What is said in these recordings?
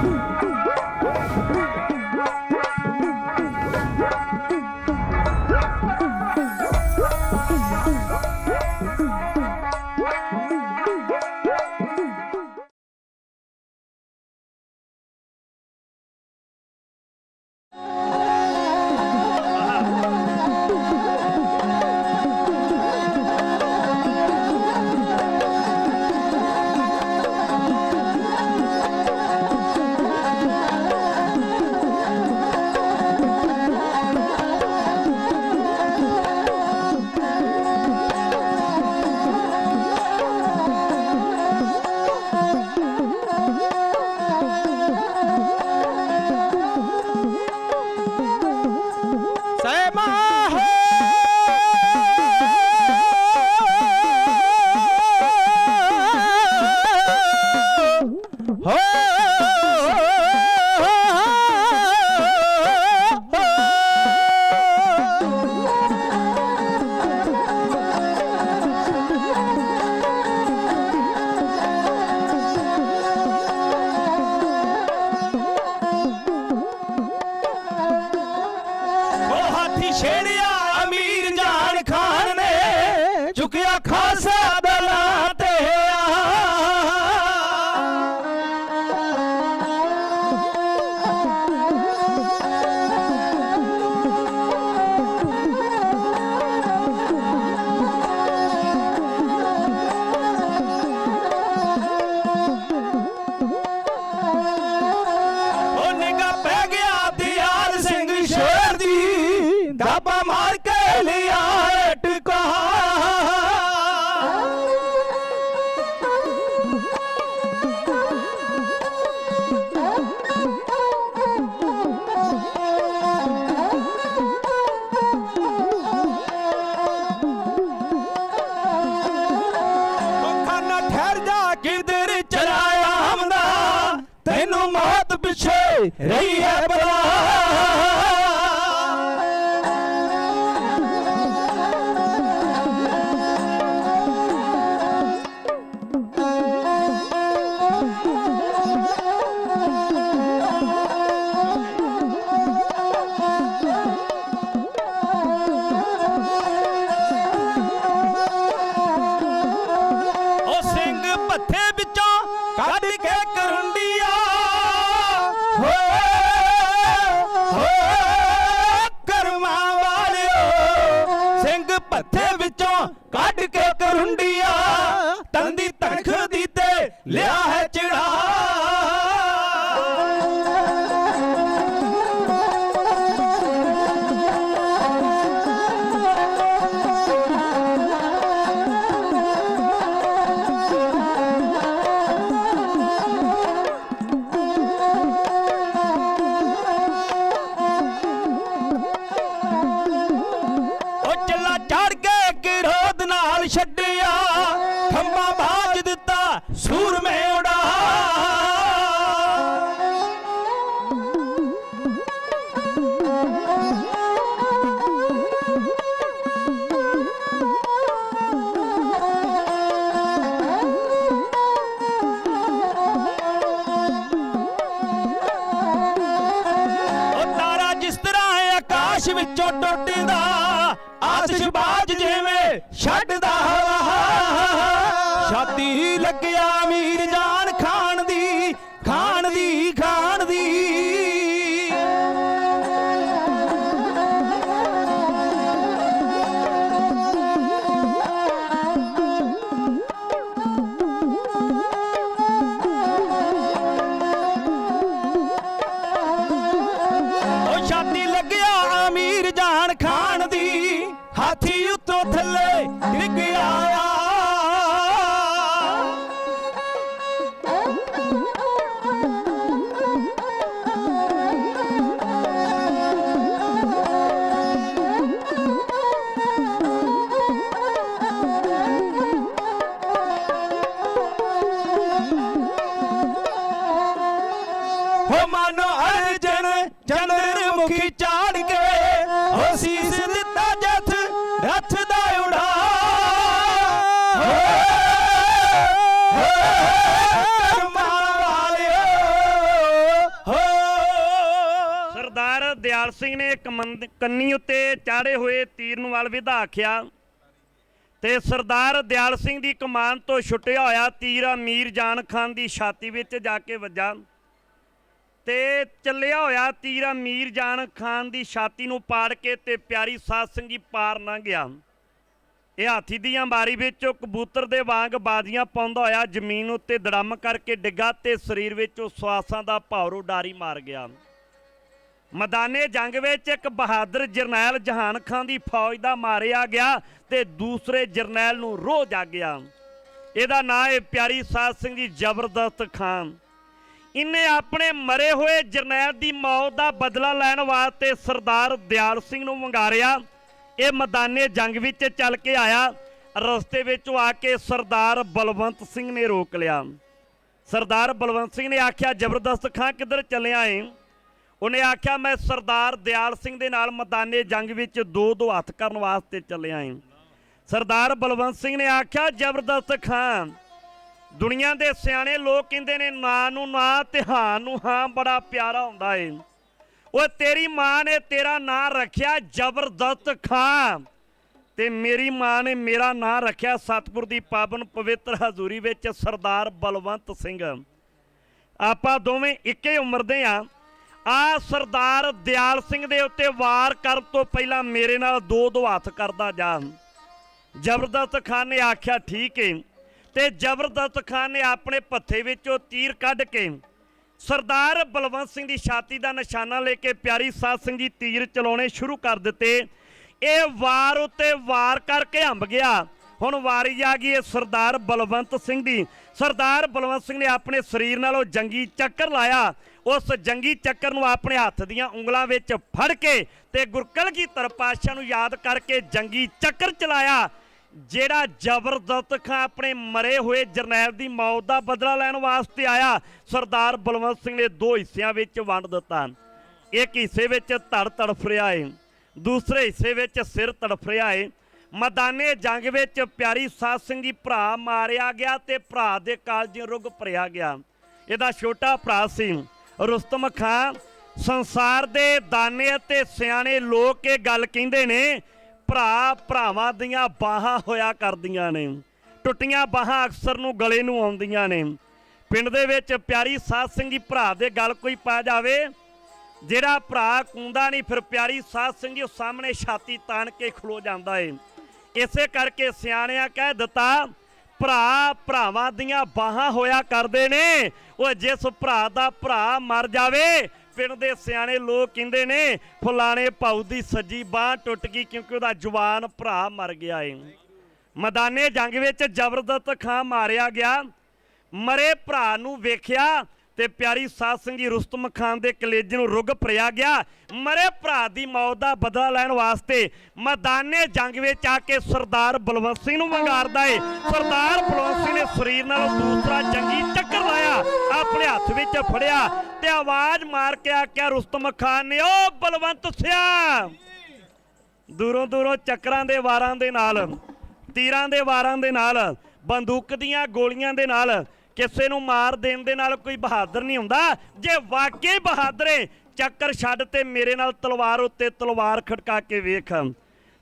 哼。ਕਰੁੰਡੀਆਂ ਤੰਦੀ ਤਣਖ ਦੀ ਤੇ ਲਿਆ ਮੁਖੀ ਚਾੜ ਕੇ ਹੋ ਦਿੱਤਾ ਜਥ ਰਥ ਦਾ ਉਡਾ। ਹੋ, ਦਿਆਲ ਸਿੰਘ ਨੇ ਕਮੰਦ- ਕੰਨੀ ਉੱਤੇ ਚਾੜੇ ਹੋਏ ਤੀਰ ਨੂੰ ਵੱਲ ਵਿਧਾਖਿਆ ਤੇ ਸਰਦਾਰ ਦਿਆਲ ਸਿੰਘ ਦੀ ਕਮਾਨ ਤੋਂ ਛੁੱਟਿਆ ਹੋਇਆ ਤੀਰ ਅਮੀਰ ਜਾਨ ਖਾਨ ਦੀ ਛਾਤੀ ਵਿੱਚ ਜਾ ਕੇ ਵੱਜਾ। ਤੇ ਚੱਲਿਆ ਹੋਇਆ ਤੀਰ ਅਮੀਰ ਜਾਨ ਖਾਨ ਦੀ ਛਾਤੀ ਨੂੰ ਪਾੜ ਕੇ ਤੇ ਪਿਆਰੀ ਸਾਧ ਸਿੰਘੀ ਪਾਰ ਨਾ ਗਿਆ। ਇਹ ਹਾਥੀ ਦੀਆਂ ਬਾਰੀ ਵਿੱਚੋਂ ਕਬੂਤਰ ਦੇ ਵਾਂਗ ਬਾਜ਼ੀਆਂ ਪਾਉਂਦਾ ਹੋਇਆ ਜ਼ਮੀਨ ਉੱਤੇ ਦੜਮ ਕਰਕੇ ਡਿੱਗਾ ਤੇ ਸਰੀਰ ਵਿੱਚੋਂ ਸਵਾਸਾਂ ਦਾ ਭਾਵ ਡਾਰੀ ਮਾਰ ਗਿਆ। ਮੈਦਾਨੇ ਜੰਗ ਵਿੱਚ ਇੱਕ ਬਹਾਦਰ ਜਰਨੈਲ ਜਹਾਨ ਖਾਨ ਦੀ ਫੌਜ ਦਾ ਮਾਰਿਆ ਗਿਆ ਤੇ ਦੂਸਰੇ ਜਰਨੈਲ ਨੂੰ ਰੋਹ ਜਾਗਿਆ। ਇਹਦਾ ਨਾਂ ਹੈ ਪਿਆਰੀ ਸਾਧ ਸਿੰਘ ਜੀ ਜ਼ਬਰਦਸਤ ਖਾਨ। ਇਹਨੇ ਆਪਣੇ ਮਰੇ ਹੋਏ ਜਰਨੈਲ ਦੀ ਮੌਤ ਦਾ ਬਦਲਾ ਲੈਣ ਵਾਸਤੇ ਸਰਦਾਰ ਦਿਆਲ ਸਿੰਘ ਨੂੰ ਵੰਗਾਰਿਆ ਇਹ ਮੈਦਾਨੇ ਜੰਗ ਵਿੱਚ ਚੱਲ ਕੇ ਆਇਆ। ਰਸਤੇ ਵਿੱਚੋਂ ਆ ਕੇ ਸਰਦਾਰ ਬਲਵੰਤ ਸਿੰਘ ਨੇ ਰੋਕ ਲਿਆ। ਸਰਦਾਰ ਬਲਵੰਤ ਸਿੰਘ ਨੇ ਆਖਿਆ, ਜ਼ਬਰਦਸਤ ਖਾਂ ਕਿੱਧਰ ਚੱਲਿਆ ਏ? ਉਹਨੇ ਆਖਿਆ, ਮੈਂ ਸਰਦਾਰ ਦਿਆਲ ਸਿੰਘ ਦੇ ਨਾਲ ਮੈਦਾਨੇ ਜੰਗ ਵਿੱਚ ਦੋ ਦੋ ਹੱਥ ਕਰਨ ਵਾਸਤੇ ਚੱਲਿਆ ਏ। ਸਰਦਾਰ ਬਲਵੰਤ ਸਿੰਘ ਨੇ ਆਖਿਆ, ਜ਼ਬਰਦਸਤ ਖਾਂ। ਦੁਨੀਆ ਦੇ ਸਿਆਣੇ ਲੋਕ ਕਹਿੰਦੇ ਨੇ, ਨਾਂ ਨੂੰ ਨਾਂ ਤੇ ਹਾਂ ਨੂੰ ਹਾਂ, ਬੜਾ ਪਿਆਰਾ ਹੁੰਦਾ ਏ। ਓਏ, ਤੇਰੀ ਮਾਂ ਨੇ ਤੇਰਾ ਨਾਂ ਰੱਖਿਆ ਜ਼ਬਰਦਸਤ ਖਾਂ ਤੇ ਮੇਰੀ ਮਾਂ ਨੇ ਮੇਰਾ ਨਾਂ ਰੱਖਿਆ ਸਤਿਗੁਰ ਦੀ ਪਾਵਨ ਪਵਿੱਤਰ ਹਜ਼ੂਰੀ ਵਿੱਚ ਸਰਦਾਰ ਬਲਵੰਤ ਸਿੰਘ। ਆਪਾਂ ਦੋਵੇਂ ਇੱਕੇ ਉਮਰ ਦੇ ਆ। ਆ ਸਰਦਾਰ ਦਿਆਲ ਸਿੰਘ ਦੇ ਉੱਤੇ ਵਾਰ ਕਰਨ ਤੋਂ ਪਹਿਲਾਂ ਮੇਰੇ ਨਾਲ ਦੋ ਦੋ ਹੱਥ ਕਰਦਾ ਜਾ ਜ਼ਬਰਦਸਤ ਖਾਨ ਨੇ ਆਖਿਆ, ਠੀਕ ਏ। ਤੇ ਜ਼ਬਰਦਸਤ ਖਾਨ ਨੇ ਆਪਣੇ ਪੱਥੇ ਵਿੱਚੋਂ ਤੀਰ ਕੱਢ ਕੇ ਸਰਦਾਰ ਬਲਵੰਤ ਸਿੰਘ ਦੀ ਛਾਤੀ ਦਾ ਨਿਸ਼ਾਨਾ ਲੈ ਕੇ ਪਿਆਰੀ ਸਾਧ ਸਿੰਘ ਜੀ ਤੀਰ ਚਲਾਉਣੇ ਸ਼ੁਰੂ ਕਰ ਦਿੱਤੇ। ਇਹ ਵਾਰ ਉੱਤੇ ਵਾਰ ਕਰਕੇ ਹੰਬ ਗਿਆ। ਹੁਣ ਵਾਰੀ ਆ ਗਈ ਇਹ ਸਰਦਾਰ ਬਲਵੰਤ ਸਿੰਘ ਦੀ। ਸਰਦਾਰ ਬਲਵੰਤ ਸਿੰਘ ਨੇ ਆਪਣੇ ਸਰੀਰ ਨਾਲ ਉਹ ਜੰਗੀ ਚੱਕਰ ਲਾਇਆ। ਉਸ ਜੰਗੀ ਚੱਕਰ ਨੂੰ ਆਪਣੇ ਹੱਥ ਦੀਆਂ ਉਂਗਲਾਂ ਵਿੱਚ ਫੜ ਕੇ ਤੇ ਗੁਰਕਲ ਗੁਰਕਲਗੀਧਰ ਪਾਤਸ਼ਾਹ ਨੂੰ ਯਾਦ ਕਰਕੇ ਜੰਗੀ ਚੱਕਰ ਚਲਾਇਆ। ਜਿਹੜਾ ਜ਼ਬਰਦਸਤ ਖਾਂ ਆਪਣੇ ਮਰੇ ਹੋਏ ਜਰਨੈਲ ਦੀ ਮੌਤ ਦਾ ਬਦਲਾ ਲੈਣ ਵਾਸਤੇ ਆਇਆ, ਸਰਦਾਰ ਬਲਵੰਤ ਸਿੰਘ ਨੇ ਦੋ ਹਿੱਸਿਆਂ ਵਿੱਚ ਵੰਡ ਦਿੱਤਾ। ਇੱਕ ਹਿੱਸੇ ਵਿੱਚ ਧੜ ਤੜਫ ਰਿਹਾ ਏ, ਦੂਸਰੇ ਹਿੱਸੇ ਵਿੱਚ ਸਿਰ ਤੜਫ ਰਿਹਾ ਏ। ਮੈਦਾਨੇ ਜੰਗ ਵਿੱਚ ਪਿਆਰੀ ਸਾਧ ਸਿੰਘ ਜੀ ਭਰਾ ਮਾਰਿਆ ਗਿਆ ਤੇ ਭਰਾ ਦੇ ਕਾਲਜ ਰੁਗ ਭਰਿਆ ਗਿਆ। ਇਹਦਾ ਛੋਟਾ ਭਰਾ ਸੀ ਰੁਸਤਮ ਖਾਂ। ਸੰਸਾਰ ਦੇ ਦਾਨੇ ਅਤੇ ਸਿਆਣੇ ਲੋਕ ਇਹ ਗੱਲ ਕਹਿੰਦੇ ਨੇ ਭਰਾ ਭਰਾਵਾਂ ਦੀਆਂ ਬਾਹਾਂ ਹੋਇਆ ਕਰਦੀਆਂ ਨੇ। ਟੁੱਟੀਆਂ ਬਾਹਾਂ ਅਕਸਰ ਨੂੰ ਗਲੇ ਨੂੰ ਆਉਂਦੀਆਂ ਨੇ। ਪਿੰਡ ਦੇ ਵਿੱਚ ਪਿਆਰੀ ਸਾਧ ਸਿੰਘ ਜੀ ਭਰਾ ਦੇ ਗੱਲ ਕੋਈ ਪਾ ਜਾਵੇ, ਜਿਹੜਾ ਭਰਾ ਕੁੰਦਾ ਨਹੀਂ, ਫਿਰ ਪਿਆਰੀ ਸਾਧ ਸਿੰਘ ਜੀ ਉਹ ਸਾਹਮਣੇ ਛਾਤੀ ਤਾਣ ਕੇ ਖਲੋ ਜਾਂਦਾ ਏ। ਇਸੇ ਕਰਕੇ ਸਿਆਣਿਆਂ ਕਹਿ ਦਿੱਤਾ, ਭਰਾ ਭਰਾਵਾਂ ਦੀਆਂ ਬਾਹਾਂ ਹੋਇਆ ਕਰਦੇ ਨੇ, ਉਹ ਜਿਸ ਭਰਾ ਦਾ ਭਰਾ ਮਰ ਜਾਵੇ ਪਿੰਡ ਦੇ ਸਿਆਣੇ ਲੋਕ ਕਹਿੰਦੇ ਨੇ, ਫਲਾਣੇ ਭਾਊ ਦੀ ਸੱਜੀ ਬਾਹ ਟੁੱਟ ਗਈ ਕਿਉਂਕਿ ਉਹਦਾ ਜਵਾਨ ਭਰਾ ਮਰ ਗਿਆ ਏ। ਮੈਦਾਨੇ ਜੰਗ ਵਿੱਚ ਜ਼ਬਰਦਸਤ ਖਾਂ ਮਾਰਿਆ ਗਿਆ। ਮਰੇ ਭਰਾ ਨੂੰ ਵੇਖਿਆ ਤੇ ਪਿਆਰੀ ਸਾਧ ਸਿੰਘ ਜੀ ਰੁਸਤਮ ਖਾਨ ਦੇ ਕਲੇਜੇ ਨੂੰ ਰੁਗ ਭਰਿਆ ਗਿਆ। ਮਰੇ ਭਰਾ ਦੀ ਮੌਤ ਦਾ ਬਦਲਾ ਲੈਣ ਵਾਸਤੇ ਮੈਦਾਨੇ ਜੰਗ ਵਿੱਚ ਆ ਕੇ ਸਰਦਾਰ ਬਲਵੰਤ ਸਿੰਘ ਨੂੰ ਵੰਗਾਰਦਾ ਏ। ਸਰਦਾਰ ਬਲਵੰਤ ਸਿੰਘ ਨੇ ਸਰੀਰ ਨਾਲ ਦੂਸਰਾ ਜੰਗੀ ਚੱਕਰ ਲਾਇਆ, ਆਪਣੇ ਹੱਥ ਵਿੱਚ ਫੜਿਆ ਤੇ ਆਵਾਜ਼ ਮਾਰ ਕੇ ਆਖਿਆ, ਰੁਸਤਮ ਖਾਨ ਨੇ, ਓ ਬਲਵੰਤ ਸਿਆ ਦੂਰੋਂ ਦੂਰੋਂ ਚੱਕਰਾਂ ਦੇ ਵਾਰਾਂ ਦੇ ਨਾਲ, ਤੀਰਾਂ ਦੇ ਵਾਰਾਂ ਦੇ ਨਾਲ, ਬੰਦੂਕ ਦੀਆਂ ਗੋਲੀਆਂ ਦੇ ਨਾਲ ਕਿਸੇ ਨੂੰ ਮਾਰ ਦੇਣ ਦੇ ਨਾਲ ਕੋਈ ਬਹਾਦਰ ਨਹੀਂ ਹੁੰਦਾ। ਜੇ ਵਾਕਈ ਬਹਾਦਰ, ਚੱਕਰ ਛੱਡ ਤੇ ਮੇਰੇ ਨਾਲ ਤਲਵਾਰ ਉੱਤੇ ਤਲਵਾਰ ਖੜਕਾ ਕੇ ਵੇਖ।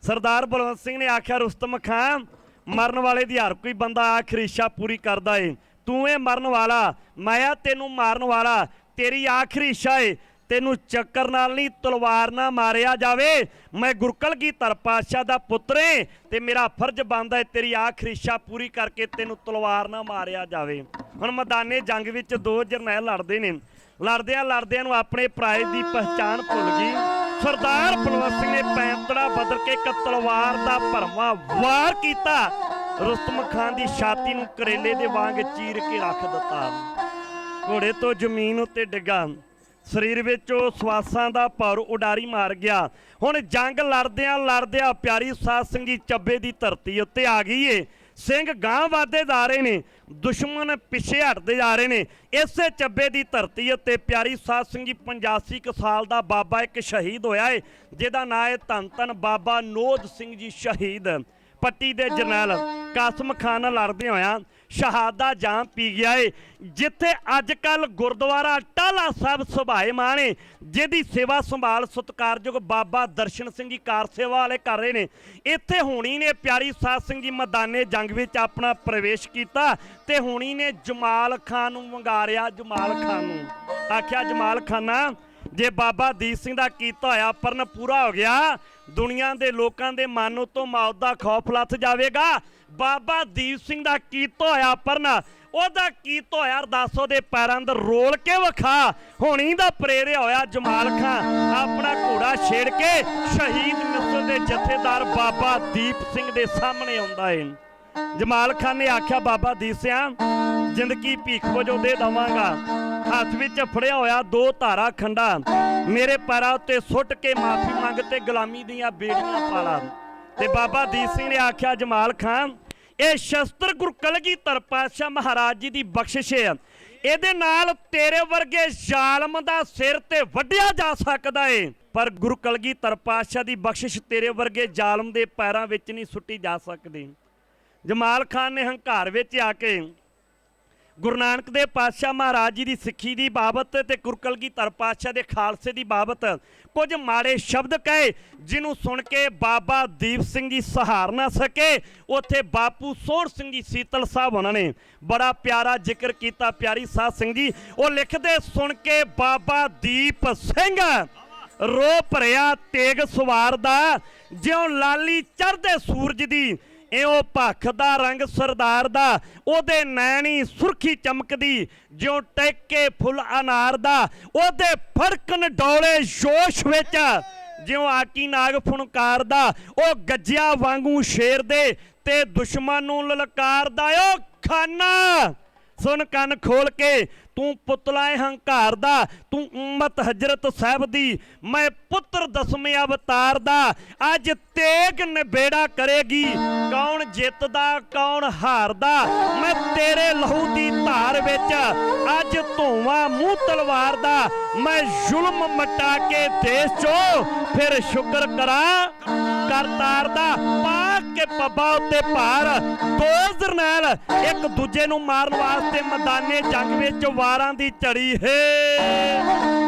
ਸਰਦਾਰ ਬਲਵੰਤ ਸਿੰਘ ਨੇ ਆਖਿਆ, ਰੁਸਤਮ ਖਾਂ ਮਰਨ ਵਾਲੇ ਦੀ ਹਰ ਕੋਈ ਬੰਦਾ ਆਖਰੀ ਇੱਛਾ ਪੂਰੀ ਕਰਦਾ ਏ। ਤੂੰ ਏ ਮਰਨ ਵਾਲਾ, ਮੈਂ ਆ ਤੈਨੂੰ ਮਾਰਨ ਵਾਲਾ। ਤੇਰੀ ਆਖਰੀ ਇੱਛਾ ਏ। ਤੈਨੂੰ ਚੱਕਰ ਨਾਲ ਨਹੀਂ ਤਲਵਾਰ ਨਾਲ ਮਾਰਿਆ ਜਾਵੇ। ਮੈਂ ਗੁਰਕਲਗੀਧਰ ਪਾਤਸ਼ਾਹ ਦਾ ਪੁੱਤਰ ਏ ਤੇ ਮੇਰਾ ਫਰਜ਼ ਬਣਦਾ ਏ ਤੇਰੀ ਆਖਰੀ ਇੱਛਾ ਪੂਰੀ ਕਰਕੇ ਤੈਨੂੰ ਤਲਵਾਰ ਨਾਲ ਮਾਰਿਆ ਜਾਵੇ। ਹੁਣ ਮੈਦਾਨੇ ਜੰਗ ਵਿੱਚ ਦੋ ਜਰਨੈਲ ਲੜਦੇ ਨੇ। ਲੜਦਿਆਂ ਲੜਦਿਆਂ ਨੂੰ ਆਪਣੇ ਭਰਾਏ ਦੀ ਪਛਾਣ ਭੁੱਲ ਗਈ। ਸਰਦਾਰ ਬਲਵੰਤ ਸਿੰਘ ਨੇ ਪੈਂਤੜਾ ਬਦਲ ਕੇ ਇੱਕ ਤਲਵਾਰ ਦਾ ਭਰਮਾ ਵਾਰ ਕੀਤਾ। ਰੁਸਤਮ ਖਾਨ ਦੀ ਛਾਤੀ ਨੂੰ ਕਰੇਲੇ ਦੇ ਵਾਂਗ ਚੀਰ ਕੇ ਰੱਖ ਦਿੱਤਾ। ਘੋੜੇ ਤੋਂ ਜ਼ਮੀਨ ਉੱਤੇ ਡਿੱਗਾ। ਸਰੀਰ ਵਿੱਚੋਂ ਸਵਾਸਾਂ ਦਾ ਭੌਰ ਉਡਾਰੀ ਮਾਰ ਗਿਆ। ਹੁਣ ਜੰਗ ਲੜਦਿਆਂ ਲੜਦਿਆਂ ਪਿਆਰੀ ਸਾਧ ਸਿੰਘ ਜੀ ਚੱਬੇ ਦੀ ਧਰਤੀ ਉੱਤੇ ਆ ਗਈ ਏ। ਸਿੰਘ ਗਾਂ ਵਾਦੇ ਜਾ ਰਹੇ ਨੇ ਦੁਸ਼ਮਣ ਪਿੱਛੇ ਹਟਦੇ ਜਾ ਰਹੇ ਨੇ। ਇਸੇ ਚੱਬੇ ਦੀ ਧਰਤੀ ਉੱਤੇ ਪਿਆਰੀ ਸਾਧ ਸਿੰਘ ਜੀ 85 ਕੁ ਸਾਲ ਦਾ ਬਾਬਾ ਇੱਕ ਸ਼ਹੀਦ ਹੋਇਆ ਏ ਜਿਹਦਾ ਨਾਂ ਹੈ ਧੰਨ ਧੰਨ ਬਾਬਾ ਨੋਦ ਸਿੰਘ ਜੀ ਸ਼ਹੀਦ। ਪੱਟੀ ਦੇ ਜਰਨੈਲ ਕਾਸਮ ਖਾਨ ਨਾਲ ਲੜਦੇ ਹੋਇਆ ਸ਼ਹਾਦਾ ਜਾਮ ਪੀ ਗਿਆ ਏ। ਜਿੱਥੇ ਅੱਜ ਕੱਲ ਗੁਰਦੁਆਰਾ ਟਾਲਾ ਸਾਹਿਬ ਸੁਭਾਏ ਮਾਣੇ ਜਿਹਦੀ ਸੇਵਾ ਸੰਭਾਲ ਸਤਿਕਾਰਯੋਗ ਬਾਬਾ ਦਰਸ਼ਨ ਸਿੰਘ ਜੀ ਕਾਰ ਸੇਵਾ ਵਾਲੇ ਕਰ ਰਹੇ ਨੇ। ਇੱਥੇ ਹੋਣੀ ਨੇ ਪਿਆਰੀ ਸਾਧ ਸਿੰਘ ਜੀ ਮੈਦਾਨੇ ਜੰਗ ਵਿੱਚ ਆਪਣਾ ਪ੍ਰਵੇਸ਼ ਕੀਤਾ ਤੇ ਹੋਣੀ ਨੇ ਜਮਾਲ ਖਾਨ ਨੂੰ ਵੰਗਾਰਿਆ, ਜਮਾਲ ਖਾਨ ਨੂੰ। ਆਖਿਆ ਜਮਾਲ ਖਾਨਾ, ਜੇ ਬਾਬਾ ਦੀਪ ਸਿੰਘ ਦਾ ਕੀਤਾ ਹੋਇਆ ਪਰਨ ਪੂਰਾ ਹੋ ਗਿਆ ਦੁਨੀਆ ਦੇ ਲੋਕਾਂ ਦੇ ਮਨ ਉਤੋਂ ਮੌਤ ਦਾ ਖੌਫ ਲੱਥ ਜਾਵੇਗਾ। ਬਾਬਾ ਦੀਪ ਸਿੰਘ ਦਾ ਕੀਤਾ ਹੋਇਆ ਪਰਨ? ਉਹਦਾ ਕੀਤਾ ਹੋਇਆ ਅਰਦਾਸੋ ਦੇ ਪੈਰਾਂ ਅੰਦਰ ਰੋਲ ਕੇ ਵਿਖਾ। ਹੋਣੀ ਦਾ ਪ੍ਰੇਰਿਆ ਹੋਇਆ ਜਮਾਲ ਖਾਂ ਆਪਣਾ ਘੋੜਾ ਛੇੜ ਕੇ ਸ਼ਹੀਦ ਮਿਸਰ ਦੇ ਜਥੇਦਾਰ ਬਾਬਾ ਦੀਪ ਸਿੰਘ ਦੇ ਸਾਹਮਣੇ ਆਉਂਦਾ ਏ। ਜਮਾਲ ਖਾਨ ਨੇ ਆਖਿਆ, ਬਾਬਾ ਦੀਪ ਸਿਆ, ਜ਼ਿੰਦਗੀ ਭੀਖ ਵਜੋਂ ਦੇ ਦਵਾਂਗਾ। ਹੱਥ ਵਿੱਚ ਫੜਿਆ ਹੋਇਆ ਦੋ ਧਾਰਾ ਖੰਡਾ। ਮੇਰੇ ਪੈਰਾਂ ਉੱਤੇ ਸੁੱਟ ਕੇ ਮਾਫੀ ਮੰਗ ਤੇ ਗੁਲਾਮੀ ਦੀਆਂ ਬੇੜੀਆਂ ਪਾਲਾ। ਤੇ ਬਾਬਾ ਦੀਪ ਸਿੰਘ ਨੇ ਆਖਿਆ, ਜਮਾਲ ਖਾਨ, ਇਹ ਸ਼ਸਤਰ ਗੁਰੂ ਕਲਗੀਧਰ ਪਾਤਸ਼ਾਹ ਮਹਾਰਾਜ ਜੀ ਦੀ ਬਖਸ਼ਿਸ਼ ਹੈ। ਇਹਦੇ ਨਾਲ ਤੇਰੇ ਵਰਗੇ ਜ਼ਾਲਮ ਦਾ ਸਿਰ ਤੇ ਵੱਢਿਆ ਜਾ ਸਕਦਾ ਏ। ਪਰ ਗੁਰੂ ਕਲਗੀਧਰ ਪਾਤਸ਼ਾਹ ਦੀ ਬਖਸ਼ਿਸ਼ ਤੇਰੇ ਵਰਗੇ ਜ਼ਾਲਮ ਦੇ ਪੈਰਾਂ ਵਿੱਚ ਨਹੀਂ ਸੁੱਟੀ ਜਾ ਸਕਦੀ। ਜਮਾਲ ਖਾਨ ਨੇ ਹੰਕਾਰ ਵਿੱਚ ਆ ਕੇ ਗੁਰੂ ਨਾਨਕ ਦੇਵ ਪਾਤਸ਼ਾਹ ਮਹਾਰਾਜ ਜੀ ਦੀ ਸਿੱਖੀ ਦੀ ਬਾਬਤ ਤੇ ਗੁਰਕਲਗੀ ਧਰ ਪਾਤਸ਼ਾਹ ਦੇ ਖਾਲਸੇ ਦੀ ਬਾਬਤ ਕੁਝ ਮਾੜੇ ਸ਼ਬਦ ਕਹੇ, ਜਿਹਨੂੰ ਸੁਣ ਕੇ ਬਾਬਾ ਦੀਪ ਸਿੰਘ ਜੀ ਸਹਾਰ ਨਾ ਸਕੇ। ਉੱਥੇ ਬਾਪੂ ਸੋਹਣ ਸਿੰਘ ਜੀ ਸੀਤਲ ਸਾਹਿਬ ਉਹਨਾਂ ਨੇ ਬੜਾ ਪਿਆਰਾ ਜ਼ਿਕਰ ਕੀਤਾ, ਪਿਆਰੀ ਸਾਧ ਸਿੰਘ ਜੀ। ਉਹ ਲਿਖਦੇ ਸੁਣ ਕੇ ਬਾਬਾ ਦੀਪ ਸਿੰਘ, ਰੋ ਭਰਿਆ ਤੇਗ ਸਵਾਰ ਦਾ, ਜਿਉਂ ਲਾਲੀ ਚੜ੍ਹਦੇ ਸੂਰਜ ਦੀ ਇਉਂ ਭੱਖ ਦਾ ਰੰਗ ਸਰਦਾਰ ਦਾ, ਉਹਦੇ ਨੈਣੀ ਸੁਰਖੀ ਚਮਕਦੀ, ਜਿਉਂ ਟੈਕੇ ਫੁੱਲ ਅਨਾਰ ਦਾ, ਉਹਦੇ ਫੜਕਨ ਡੋਲੇ ਜੋਸ਼ ਵਿੱਚ, ਜਿਉਂ ਆਕੀ ਨਾਗ ਫੁਨਕਾਰਦਾ ਉਹ ਗੱਜਿਆ ਵਾਂਗੂ ਸ਼ੇਰ ਦੇ, ਤੇ ਦੁਸ਼ਮਣ ਨੂੰ ਲਲਕਾਰਦਾ ਓ ਖਾਨਾ! ਸੁਣ ਕੰਨ ਖੋਲ ਕੇ ਤੂੰ ਪੁੱਤਲਾ ਏ ਹੰਕਾਰ ਦਾ, ਤੂੰ ਉਮਤ ਹਜਰਤ ਸਾਹਿਬ ਦੀ। ਮੈਂ ਪੁੱਤਰ ਦਸਵੇਂ ਅਵਤਾਰ ਦਾ। ਅੱਜ ਤੇਗ ਨਿਬੇੜਾ ਕਰੇਗੀ। ਕੌਣ ਜਿੱਤਦਾ, ਕੌਣ ਹਾਰਦਾ, ਮੈਂ ਤੇਰੇ ਲਹੂ ਦੀ ਧਾਰ ਵਿੱਚ। ਅੱਜ ਧੋਵਾਂ ਮੂੰਹ ਤਲਵਾਰ ਦਾ। ਮੈਂ ਜ਼ੁਲਮ ਮਟਾ ਕੇ ਦੇਸ਼ ਚੋਂ ਫਿਰ ਸ਼ੁਕਰ ਕਰਾਂ, ਕਰਤਾਰ ਦਾ। ਕੇ ਪੱਬਾ ਉੱਤੇ ਭਾਰ, ਦੋ ਜਰਨੈਲ ਇੱਕ ਦੂਜੇ ਨੂੰ ਮਾਰਨ ਵਾਸਤੇ ਮੈਦਾਨੇ ਜੰਗ ਵਿੱਚ ਵਾਰਾਂ ਦੀ ਚੜੀ ਹੈ।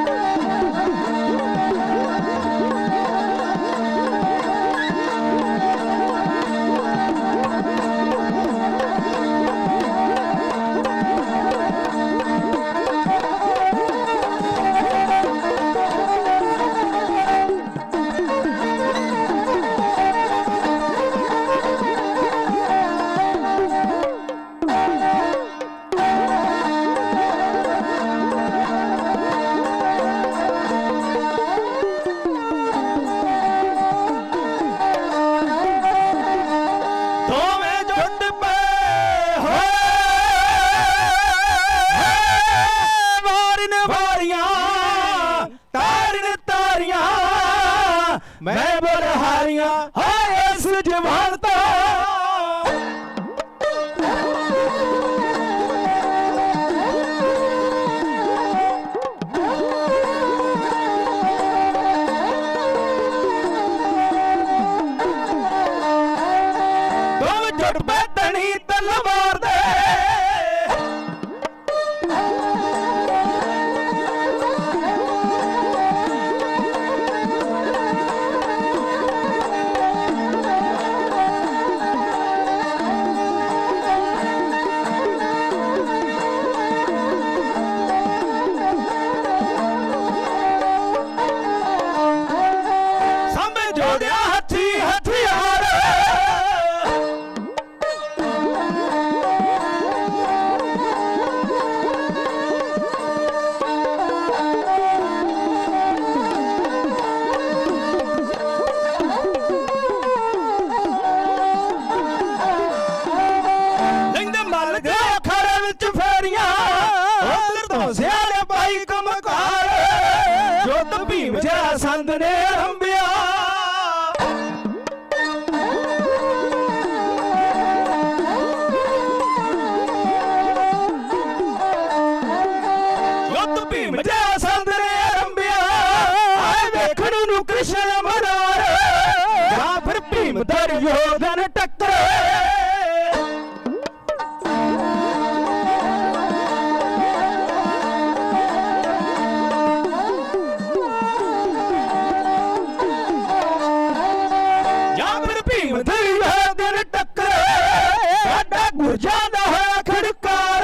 ਮੁਰਝਾਦਾ ਹੋਇਆ ਖੜਕਾਰ।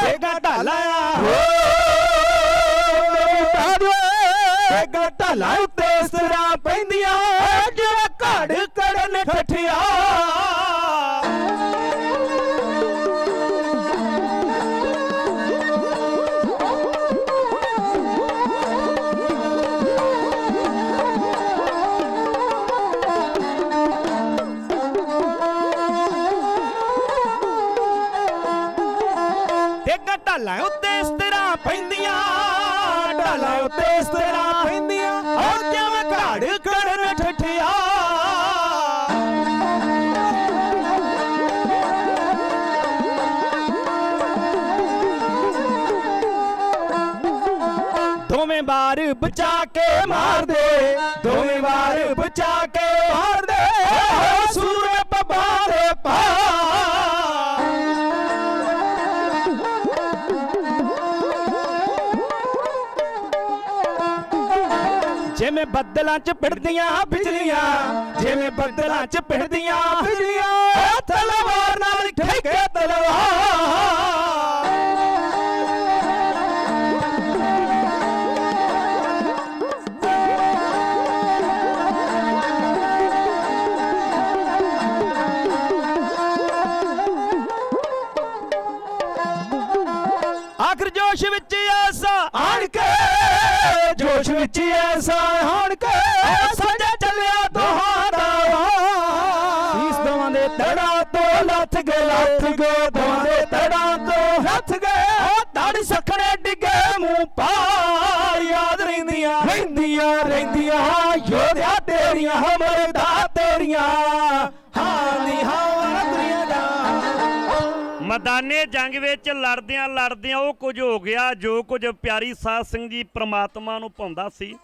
ਸੇਗਾ ਢਾਲਾ ਹੋ ਮੇਰੀ ਢਾਦਵੇ ਸੇਗਾ ਢਾਲਾ ਢਾਲਾਂ ਉੱਤੇ ਇਸ ਤਰ੍ਹਾਂ ਪੈਂਦੀਆਂ ਉਹ ਜਿਵੇਂ ਘੜ ਕੜਨ ਠਠਿਆ ਦੋਵੇਂ ਵਾਰ ਬਚਾ ਕੇ ਮਾਰਦੇ, ਦੋਵੇਂ ਵਾਰ ਬਚਾ ਕੇ ਮਾਰਦੇ, ਸੂਰਜ ਪੱਬਾ ਪਾ ਬੱਦਲਾਂ 'ਚ ਪਿੜਦੀਆਂ ਬਿਜਲੀਆਂ। ਜਿਵੇਂ ਬੱਦਲਾਂ 'ਚ ਪਿੜਦੀਆਂ ਬਿਜਲੀਆਂ ਉਹ ਤਲਵਾਰ ਨਾਲ ਠੇਕੇ ਤਲਵਾਰ। ਆਖਰ ਜੋਸ਼ ਵਿੱਚ ਐਸਾ ਆਣ ਕੇ ਜੋਸ਼ ਵਿੱਚ ਐਸਾ। ਲੱਥ ਗਏ ਦੋਵਾਂ ਦੇ ਤੜਾ ਤੋਂ ਲੱਥ ਗਏ। ਉਹ ਤੜ ਸਖਣੇ ਡਿੱਗੇ ਮੂੰਹ ਪਾਰ ਯਾਦ ਰਹਿੰਦੀਆਂ। ਰਹਿੰਦੀਆਂ ਰਹਿੰਦੀਆਂ ਯੋਧਿਆ ਤੇਰੀਆਂ ਹਮਰਦਾ ਤੇਰੀਆਂ। ਹਾਂ ਦੀ ਹਾਂ ਦੁਨੀਆ ਦਾ। ਮੈਦਾਨੇ ਜੰਗ ਵਿੱਚ ਲੜਦਿਆਂ ਲੜਦਿਆਂ ਉਹ ਕੁਝ ਹੋ ਗਿਆ ਜੋ ਕੁਝ ਪਿਆਰੀ ਸਾਧ ਸਿੰਘ ਜੀ ਪ੍ਰਮਾਤਮਾ ਨੂੰ ਪਾਉਂਦਾ ਸੀ।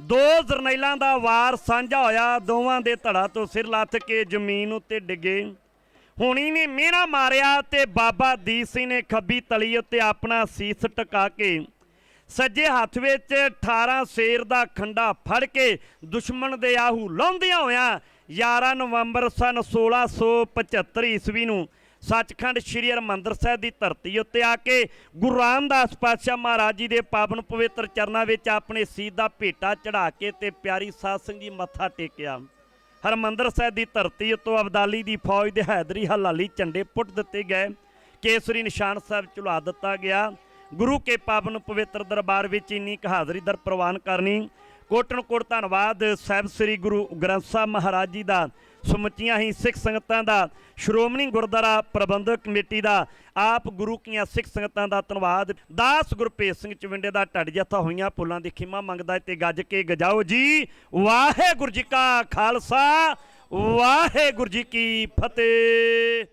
ਦੋ ਜਰਨੈਲਾਂ ਦਾ ਵਾਰ ਸਾਂਝਾ ਹੋਇਆ ਦੋਵਾਂ ਦੇ ਧੜਾ ਤੋਂ ਸਿਰ ਲੱਥ ਕੇ ਜ਼ਮੀਨ ਉੱਤੇ ਡਿੱਗੇ। ਹੁਣੀ ਨੇ ਮਿਹਣਾ ਮਾਰਿਆ ਤੇ ਬਾਬਾ ਦੀਪ ਸਿੰਘ ਨੇ ਖੱਬੀ ਤਲੀ ਉੱਤੇ ਆਪਣਾ ਸੀਸ ਟਕਾ ਕੇ ਸੱਜੇ ਹੱਥ ਵਿੱਚ 18 ਸ਼ੇਰ ਦਾ ਖੰਡਾ ਫੜ ਕੇ ਦੁਸ਼ਮਣ ਦੇ ਆਹੂ ਲਾਉਂਦਿਆਂ ਹੋਇਆਂ 11 ਨਵੰਬਰ ਸਨ 1675 ਈਸਵੀ ਨੂੰ ਸੱਚਖੰਡ ਸ੍ਰੀ ਹਰਿਮੰਦਰ ਸਾਹਿਬ ਦੀ ਧਰਤੀ ਉੱਤੇ ਆ ਕੇ ਗੁਰੂ ਰਾਮਦਾਸ ਪਾਤਸ਼ਾਹ ਮਹਾਰਾਜ ਜੀ ਦੇ ਪਾਵਨ ਪਵਿੱਤਰ ਚਰਨਾਂ ਵਿੱਚ ਆਪਣੇ ਸੀਸ ਦਾ ਭੇਟਾ ਚੜਾ ਕੇ ਤੇ ਪਿਆਰੀ ਸਾਧ ਸਿੰਘ ਜੀ ਮੱਥਾ ਟੇਕਿਆ। ਹਰਮੰਦਰ ਸਾਹਿਬ ਦੀ ਧਰਤੀ ਉੱਤੋਂ ਅਬਦਾਲੀ ਦੀ ਫੌਜ ਦੇ ਹੈਦਰੀ ਹਲਾਲੀ ਝੰਡੇ ਪੁੱਟ ਦਿੱਤੇ ਗਏ। ਕੇਸਰੀ ਨਿਸ਼ਾਨ ਸਾਹਿਬ ਝੁਲਾ ਦਿੱਤਾ ਗਿਆ। ਗੁਰੂ ਕੇ ਪਾਵਨ ਪਵਿੱਤਰ ਦਰਬਾਰ ਵਿੱਚ ਇੰਨੀ ਕੁ ਹਾਜ਼ਰੀ ਦਰ ਪ੍ਰਵਾਨ ਕਰਨੀ। ਕੋਟਨ ਕੋਟ ਧੰਨਵਾਦ ਸਾਹਿਬ ਸ੍ਰੀ ਗੁਰੂ ਗ੍ਰੰਥ ਸਾਹਿਬ ਮਹਾਰਾਜ ਜੀ ਦਾ। ਸਮੁੱਚੀਆਂ ਹੀ ਸਿੱਖ ਸੰਗਤਾਂ ਦਾ ਸ਼੍ਰੋਮਣੀ ਗੁਰਦੁਆਰਾ ਪ੍ਰਬੰਧਕ ਕਮੇਟੀ ਦਾ ਆਪ ਗੁਰੂ ਕੀਆਂ ਸਿੱਖ ਸੰਗਤਾਂ ਦਾ ਧੰਨਵਾਦ। ਦਾਸ ਗੁਰਪ੍ਰੀਤ ਸਿੰਘ ਚਵਿੰਡੇ ਦਾ ਢੱਡ ਜੱਥਾ ਹੋਈਆਂ ਪੁੱਲਾਂ ਦੀ ਖਿਮਾ ਮੰਗਦਾ ਤੇ ਗੱਜ ਕੇ ਗਜਾਓ ਜੀ, ਵਾਹਿਗੁਰੂ ਜੀ ਕਾ ਖਾਲਸਾ, ਵਾਹਿਗੁਰੂ ਜੀ ਕੀ ਫਤਿਹ।